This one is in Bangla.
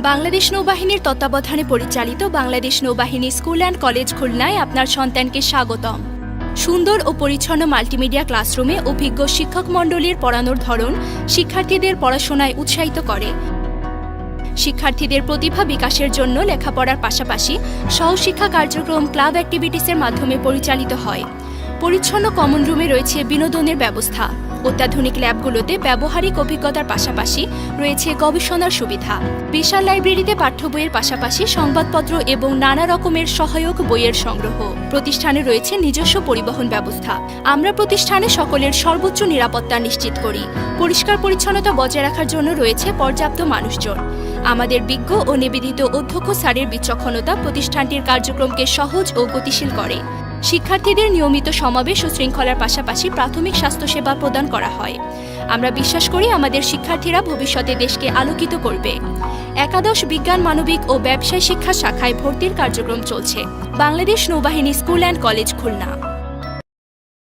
বাংলাদেশ নৌবাহিনীর তত্ত্বাবধানে পরিচালিত বাংলাদেশ নৌবাহিনী স্কুল অ্যান্ড কলেজ খুলনায় আপনার সন্তানকে স্বাগতম। সুন্দর ও পরিচ্ছন্ন মাল্টিমিডিয়া ক্লাসরুমে অভিজ্ঞ শিক্ষক মণ্ডলীর পড়ানোর ধরন শিক্ষার্থীদের পড়াশোনায় উৎসাহিত করে। শিক্ষার্থীদের প্রতিভা বিকাশের জন্য লেখাপড়ার পাশাপাশি সহশিক্ষা কার্যক্রম ক্লাব অ্যাক্টিভিটিসের মাধ্যমে পরিচালিত হয়। পরিচ্ছন্ন কমন রুমে রয়েছে বিনোদনের ব্যবস্থা। অত্যাধুনিক ল্যাবগুলোতে ব্যবহারিক অভিজ্ঞতার পাশাপাশি রয়েছে গবেষণার সুবিধা। বিশাল লাইব্রেরিতে পাঠ্য বইয়ের পাশাপাশি সংবাদপত্র এবং নানা রকমের সহায়ক বইয়ের সংগ্রহ। প্রতিষ্ঠানে রয়েছে নিজস্ব পরিবহন ব্যবস্থা। আমরা প্রতিষ্ঠানে সকলের সর্বোচ্চ নিরাপত্তা নিশ্চিত করি। পরিষ্কার পরিচ্ছন্নতা বজায় রাখার জন্য রয়েছে পর্যাপ্ত মানুষজন। আমাদের বিজ্ঞ ও নিবেদিত অধ্যক্ষ স্যারের বিচক্ষণতা প্রতিষ্ঠানটির কার্যক্রমকে সহজ ও গতিশীল করে। শিক্ষার্থীদের নিয়মিত সমাবেশ ও শৃঙ্খলার পাশাপাশি প্রাথমিক স্বাস্থ্যসেবা প্রদান করা হয়। আমরা বিশ্বাস করি আমাদের শিক্ষার্থীরা ভবিষ্যতে দেশকে আলোকিত করবে। একাদশ বিজ্ঞান, মানবিক ও ব্যবসায় শিক্ষা শাখায় ভর্তির কার্যক্রম চলছে। বাংলাদেশ নৌবাহিনী স্কুল অ্যান্ড কলেজ খুলনা।